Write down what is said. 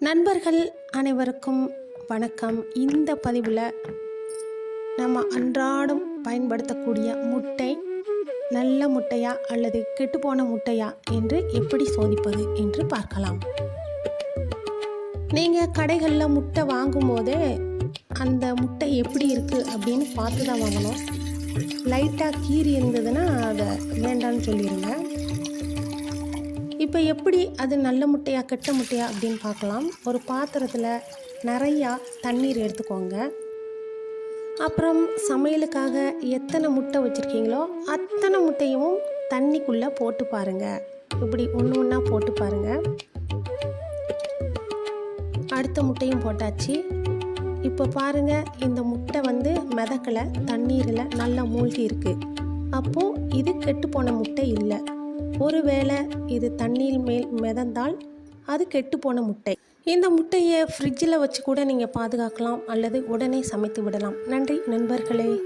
நண்பர்கள் அனைவருக்கும் வணக்கம். இந்த பதிவில் நம்ம அன்றாடம் பயன்படுத்தக்கூடிய முட்டை நல்ல முட்டையா அல்லது கெட்டுப்போன முட்டையா என்று எப்படி சோதிப்பது என்று பார்க்கலாம். நீங்கள் கடைகளில் முட்டை வாங்கும்போதே அந்த முட்டை எப்படி இருக்குது அப்படின்னு பார்த்து தான் வாங்கணும். லைட்டாக கீறி இருந்ததுன்னா அதை வேண்டான்னு சொல்லிடுங்க இப்போ எப்படி அது நல்ல முட்டையா கெட்ட முட்டையா அப்படின்னு பார்க்கலாம். ஒரு பாத்திரத்தில் நிறையா தண்ணீர் எடுத்துக்கோங்க. அப்புறம் சமையலுக்காக எத்தனை முட்டை வச்சுருக்கீங்களோ அத்தனை முட்டையும் தண்ணிக்குள்ளே போட்டு பாருங்கள் இப்படி ஒன்று ஒன்றா போட்டு பாருங்கள் அடுத்த முட்டையும் போட்டாச்சு. இப்போ பாருங்கள் இந்த முட்டை வந்து மிதக்கலை தண்ணீரில் நல்லா மூழ்கி இருக்குது அப்போது இது கெட்டுப்போன முட்டை இல்லை. ஒருவேளை இது தண்ணீர் மேல் மிதந்தால் அது கெட்டுப்போன முட்டை. இந்த முட்டையை ஃப்ரிட்ஜில் வச்சு கூட நீங்கள் பாதுகாக்கலாம் அல்லது உடனே சமைத்து விடலாம். நன்றி நண்பர்களே.